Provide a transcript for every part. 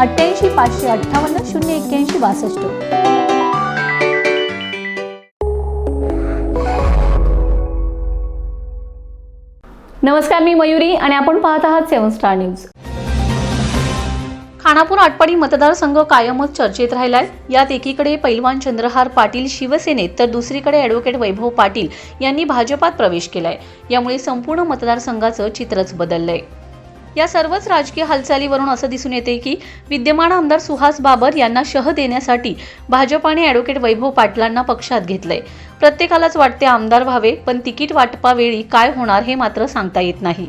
अठ्ठ्याऐंशी पाचशे अठ्ठावन्न शून्य एक्क्याऐंशी बासष्ट. नमस्कार मी मयुरी आणि आपण पाहत आहात seven star news. Khanapur Atpadi मतदारसंघ कायमच चर्चेत राहिलाय. यात एकीकडे पैलवान चंद्रहार पाटील शिवसेनेत तर दुसरीकडे ॲडव्होकेट वैभव पाटील यांनी भाजपात प्रवेश केलाय. यामुळे संपूर्ण मतदारसंघाचं चित्रच बदललंय. या सर्वच राजकीय हालचालीवरून असं दिसून येते की विद्यमान आमदार सुहास बाबर यांना शह देण्यासाठी भाजपाने ॲडव्होकेट वैभव पाटलांना पक्षात घेतलंय. प्रत्येकालाच वाटते आमदार व्हावे पण तिकीट वाटपावेळी काय होणार हे मात्र सांगता येत नाही.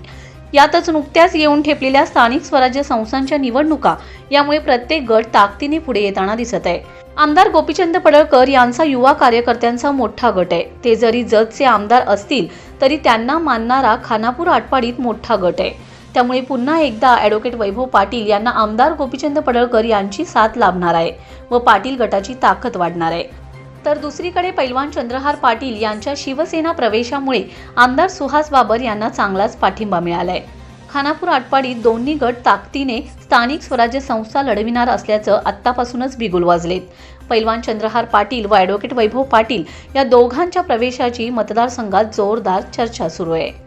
यातच नुकत्याच येऊन ठेपलेल्या स्थानिक स्वराज्य संस्थांच्या निवडणुका यामुळे प्रत्येक गट ताकदीने पुढे येताना दिसत आहे. आमदार गोपीचंद पडळकर यांचा युवा कार्यकर्त्यांचा मोठा गट आहे. ते जरी जतचे आमदार असतील तरी त्यांना मानणारा खानापूर आटपाडीत मोठा गट आहे. त्यामुळे पुन्हा एकदा ॲडव्होकेट वैभव पाटील यांना आमदार गोपीचंद पडळकर यांची साथ लाभणार आहे व पाटील गटाची ताकद वाढणार आहे. तर दुसरीकडे पैलवान चंद्रहार पाटील यांच्या शिवसेना प्रवेशामुळे आमदार सुहास बाबर यांना चांगलाच पाठिंबा मिळालाय. खानापूर आटपाडीत दोन्ही गट ताकदीने स्थानिक स्वराज्य संस्था लढविणार असल्याचं आत्तापासूनच बिगुल वाजलेत. पैलवान चंद्रहार पाटील व ॲडव्होकेट वैभव पाटील या दोघांच्या प्रवेशाची मतदारसंघात जोरदार चर्चा सुरू आहे.